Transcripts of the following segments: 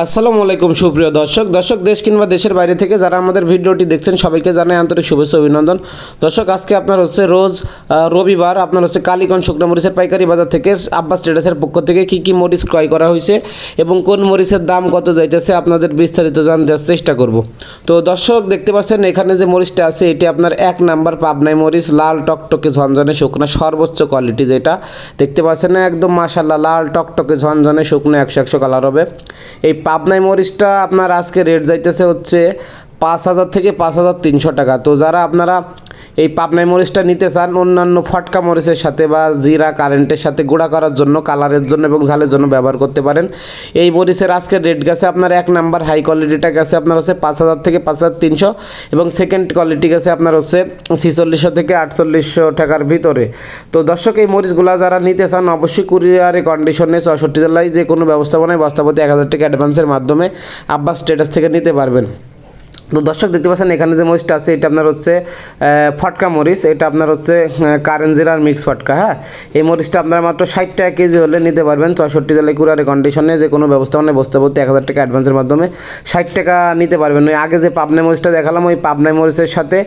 আসসালামু আলাইকুম, সুপ্রিয় দর্শক। দর্শক, দেশ কিংবা দেশের বাইরে থেকে যারা আমাদের ভিডিওটি দেখছেন, সবাইকে জানাই আন্তরিক শুভেচ্ছা অভিনন্দন। দর্শক, আজকে আপনার হচ্ছে রোজ রবিবার আপনার হচ্ছে কালীগঞ্জ শুকনো মরিচের পাইকারি বাজার থেকে আব্বাস ট্রেডার্সের পক্ষ থেকে কী কী মরিচ ক্রয় করা হয়েছে এবং কোন মরিচের দাম কত যাইতেছে আপনাদের বিস্তারিত জানতে চেষ্টা করব। তো দর্শক, দেখতে পাচ্ছেন এখানে যে মরিচটা আছে, এটি আপনার এক নাম্বার পাবনাই মরিচ, লাল টকটকে ঝনঝনে শুকনো, সর্বোচ্চ কোয়ালিটি যেটা। দেখতে পাচ্ছেন একদম মাশাল্লাহ লাল টকটকে ঝনঝনে শুকনো, একশো একশো কালার হবে। এই পাবনাই মরিচটা আপনার আজকে রেট যাইতেছে হচ্ছে পাঁচ হাজার থেকে পাঁচ হাজার তিনশো টাকা। তো যারা আপনারা এই পাবনাই মরিচটা নিতে চান, অন্যান্য ফটকা মরিচের সাথে বা জিরা কারেন্টের সাথে গুঁড়া করার জন্য, কালারের জন্য এবং ঝালের জন্য ব্যবহার করতে পারেন। এই মরিচের আজকের রেট গেছে আপনার এক নাম্বার হাই কোয়ালিটিটা গেছে আপনার হচ্ছে পাঁচ হাজার থেকে পাঁচ হাজার তিনশো এবং সেকেন্ড কোয়ালিটি গেছে আপনার হচ্ছে ছিচল্লিশশো থেকে আটচল্লিশশো টাকার ভিতরে। তো দর্শক, এই মরিচগুলা যারা নিতে চান, অবশ্যই কুরিয়ারে কন্ডিশনে চৌষট্টি জেলায় যে কোনো ব্যবস্থাপনায় বস্তাপতি এক হাজার টাকা অ্যাডভান্সের মাধ্যমে আব্বাস স্টেটাস থেকে নিতে পারবেন। তো দর্শক দেখতে পাচ্ছেন, এখানে যে মরিচটা আছে, এটা আপনার হচ্ছে ফটকা মরিচ, এটা আপনার হচ্ছে কারেন্ট জিরার মিক্স ফটকা হ্যাঁ? এই মরিচটা আপনারা মাত্র ষাট টাকা কেজি হলে নিতে পারবেন, চৌষট্টি জেলায় কুরারে কন্ডিশনে যে কোনো ব্যবস্থাপনায় বসতে বলতে এক হাজার টাকা অ্যাডভান্সের মাধ্যমে ষাট টাকা নিতে পারবেন। ওই আগে যে পাবনাই মরিচটা দেখালাম, ওই পাবনাই মরিচের সাথে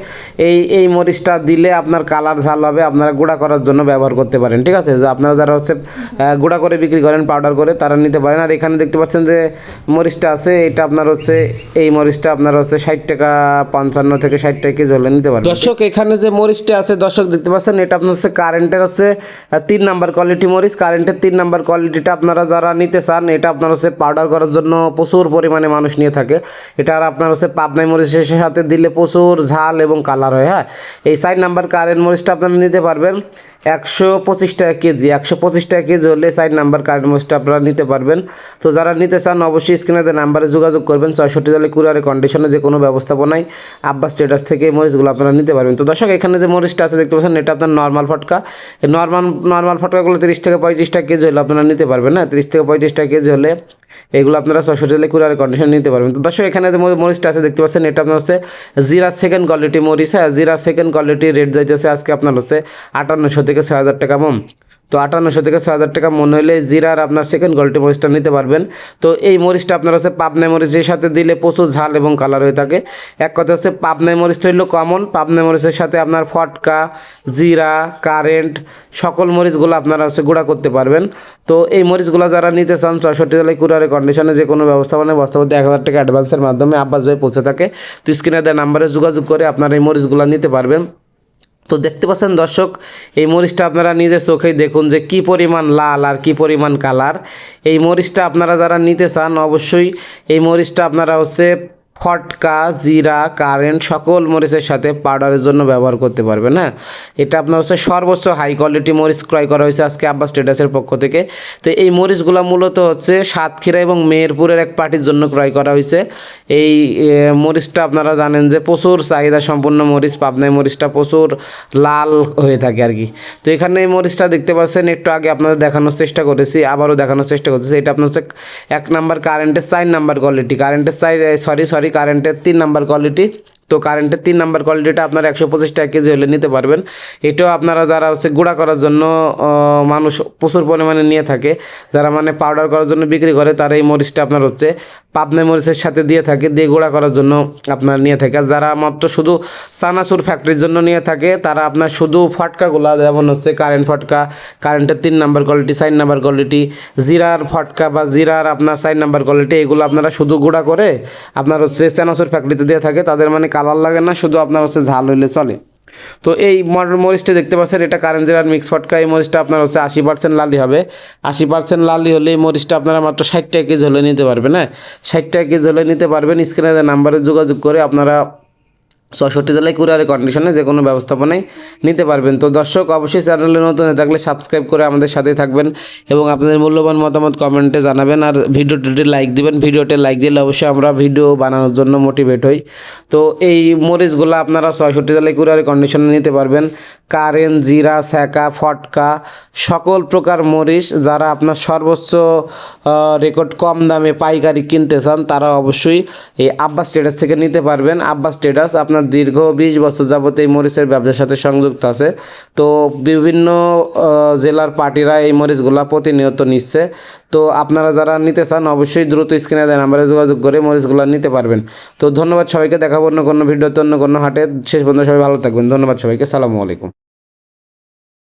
এই এই মরিচটা দিলে আপনার কালার ঝাল হবে, আপনারা গুঁড়া করার জন্য ব্যবহার করতে পারেন, ঠিক আছে? যে আপনারা যারা হচ্ছে গুঁড়া করে বিক্রি করেন পাউডার করে, তারা নিতে পারেন। আর এখানে দেখতে পাচ্ছেন যে মরিচটা আছে, এটা আপনার হচ্ছে, এই মরিচটা আপনার হচ্ছে ষাট টাকা পঞ্চান্ন থেকে ষাট টাকা কেজি হলে নিতে পারবেন। দর্শক, এখানে যে মরিচটা আছে, দর্শক দেখতে পাচ্ছেন, এটা আপনার হচ্ছে কারেন্টের হচ্ছে তিন নাম্বার কোয়ালিটি মরিচ। কারেন্টের তিন নাম্বার কোয়ালিটিটা আপনারা যারা নিতে চান, এটা আপনার হচ্ছে পাউডার করার জন্য প্রচুর পরিমাণে মানুষ নিয়ে থাকে। এটা আর আপনার হচ্ছে পাবনাই মরিচের সাথে দিলে প্রচুর ঝাল এবং কালার হয় হ্যাঁ? এই চার নাম্বার কারেন্ট মরিচটা আপনারা নিতে পারবেন, একশো পঁচিশ টাকা কেজি। একশো পঁচিশ টাকা কেজি হলে সাইড নাম্বার কারেন্ট মরিচটা আপনারা নিতে পারবেন। তো যারা নিতে চান, অবশ্যই স্ক্রিনে নাম্বারে যোগাযোগ করবেন, ছয়ষট্টি জলে কুরিয়ারে কন্ডিশনে যে কোনো ব্যবস্থাপনায় আব্বাস স্টেটাস থেকে মরিচগুলো আপনারা নিতে পারবেন। তো দর্শক, এখানে যে মরিচটা আছে, দেখতে পাচ্ছেন, এটা আপনার নর্মাল ফটকা। নর্মাল নর্মাল ফটকাগুলো তিরিশ থেকে পঁয়ত্রিশ টাকা কেজি হলে আপনারা নিতে পারবেন না তিরিশ থেকে পঁয়ত্রিশটা কেজি হলে এগুলো আপনারা ছয়শো জেলে কুরিয়ারে কন্ডিশন নিতে পারবেন। তো দর্শক, এখানে যে মরিচটা আছে, দেখতে পাচ্ছেন, এটা আপনার হচ্ছে জিরা সেকেন্ড কোয়ালিটি মরিচ হ্যাঁ? জিরা সেকেন্ড কোয়ালিটি রেট যাইতেছে আজকে আপনার হচ্ছে আটান্নশো থেকে ছয় হাজার টাকা মম তো আটান্নশো থেকে ছয় হাজার টাকা মনে হলে জিরার আপনার সেকেন্ড কোয়ালিটি মরিচটা নিতে পারবেন। তো এই মরিচটা আপনার হচ্ছে পাবনাই মরিচের সাথে দিলে প্রচুর ঝাল এবং কালার হয়ে থাকে। এক কথা হচ্ছে পাবনাই মরিচটা হইল কমন পাবনাই মরিচের সাথে আপনার ফটকা, জিরা কারেন্ট সকল মরিচগুলো আপনারা হচ্ছে গুঁড়া করতে পারবেন। তো এই মরিচগুলো যারা নিতে চান ছয়ষট্টি জেলায় কুরিয়ারে কন্ডিশনে যে কোনো ব্যবস্থা ব্যবস্থাপনায় বস্তাপতি এক হাজার টাকা অ্যাডভান্সের মাধ্যমে আব্বাস ভাই পৌঁছে থাকে। তো স্ক্রিনে দেওয়া নাম্বারে যোগাযোগ করে আপনারা এই মরিচগুলো নিতে পারবেন। তো দেখতে পাচ্ছেন দর্শক, এই মরিচটা আপনারা নিজের চোখেই দেখুন যে কি পরিমাণ লাল আর কি পরিমাণ কালার। এই মরিচটা আপনারা যারা নিতে চান, অবশ্যই এই মরিচটা আপনারা হচ্ছে ফটকা, জিরা, কারেন্ট সকল মরিচের সাথে পাউডারের জন্য ব্যবহার করতে পারবেন হ্যাঁ? এটা আপনার হচ্ছে সর্বোচ্চ হাই কোয়ালিটি মরিচ ক্রয় করা হয়েছে আজকে আব্বাস স্টেটাসের পক্ষ থেকে। তো এই মরিচগুলো মূলত হচ্ছে সাতক্ষীরা এবং মেহেরপুরের এক পার্টির জন্য ক্রয় করা হয়েছে। এই মরিচটা আপনারা জানেন যে প্রচুর চাহিদা সম্পন্ন মরিচ, পাবনায় মরিচটা প্রচুর লাল হয়ে থাকে আর কি। তো এখানে এই মরিচটা দেখতে পাচ্ছেন, একটু আগে আপনাদের দেখানোর চেষ্টা করেছি, আবারও দেখানোর চেষ্টা করতেছি। এটা আপনার হচ্ছে এক নাম্বার কারেন্টের চার নাম্বার কোয়ালিটি কারেন্টের চাই সরি সরি কারেন্টের তিন নাম্বার কোয়ালিটি তো কারেন্টের তিন নাম্বার কোয়ালিটিটা আপনারা একশো পঁচিশ টাকা কেজি হলে নিতে পারবেন। এটাও আপনারা যারা হচ্ছে গুঁড়া করার জন্য মানুষ প্রচুর পরিমাণে নিয়ে থাকে, যারা মানে পাউডার করার জন্য বিক্রি করে, তারা এই মরিচটা আপনার হচ্ছে পাবনা মরিচের সাথে দিয়ে থাকে, দিয়ে গুঁড়া করার জন্য আপনার নিয়ে থাকে। আর যারা মাত্র শুধু চানাচুর ফ্যাক্টরির জন্য নিয়ে থাকে, তারা আপনার শুধু ফটকাগুলো, যেমন হচ্ছে কারেন্ট ফটকা কারেন্টের তিন নাম্বার কোয়ালিটি চার নাম্বার কোয়ালিটি জিরার ফটকা বা জিরার আপনার চার নাম্বার কোয়ালিটি এগুলো আপনারা শুধু গুঁড়া করে আপনার হচ্ছে চানাচুর ফ্যাক্টরিতে দিয়ে থাকে। তাদের মানে কালার লাগে না, শুধু আপনার হচ্ছে ঝাল হইলে চলে। তো এই মর- মরিচটা দেখতে পাচ্ছেন, এটা কারেন্ট জেলার মিক্স ফটকা এই মরিচটা আপনার হচ্ছে আশি পার্সেন্ট লালি হবে। আশি পার্সেন্ট লালি হলে এই মরিচটা আপনারা মাত্র ষাট টাকা কেজি হলে নিতে পারবেন হ্যাঁ? ষাট টাকা কেজি হলে নিতে পারবেন। স্ক্রিনে নাম্বারে যোগাযোগ করে আপনারা ছষট্টি জেলায় কুরিয়ারের কন্ডিশনে যে কোনো ব্যবস্থাপনায় নিতে পারবেন। তো দর্শক, অবশ্যই চ্যানেলে নতুন হয়ে থাকলে সাবস্ক্রাইব করে আমাদের সাথেই থাকবেন এবং আপনাদের মূল্যবান মতামত কমেন্টে জানাবেন। আর ভিডিওটিতে লাইক দিবেন, ভিডিওতে লাইক দিলে অবশ্যই আমরা ভিডিও বানানোর জন্য মোটিভেট হই। তো এই মরিচগুলো আপনারা ছয়ষট্টি জেলায় কুরিয়ারের কন্ডিশনে নিতে পারবেন। কারেন্ট জিরা, স্যাকা, ফটকা, সকল প্রকার মরিচ যারা আপনার সর্বোচ্চ রেকর্ড কম দামে পাইকারি কিনতে চান, তারা অবশ্যই এই আব্বাস স্টেটাস থেকে নিতে পারবেন। আব্বাস স্টেটাস আপনার আপনার দীর্ঘ বিশ বছর যাবত এই মরিচের ব্যবসার সাথে সংযুক্ত আছে। তো বিভিন্ন জেলার পার্টিরা এই মরিচগুলা প্রতিনিয়ত নিচ্ছে। তো আপনারা যারা নিতে চান, অবশ্যই দ্রুত স্ক্রিনে দেন নাম্বারে যোগাযোগ করে মরিচগুলো নিতে পারবেন। তো ধন্যবাদ সবাইকে, দেখাবো অন্য কোনো ভিডিওতে, অন্য কোনো হাটে। শেষ পর্যন্ত সবাই ভালো থাকবেন। ধন্যবাদ সবাইকে, সালামু আলাইকুম।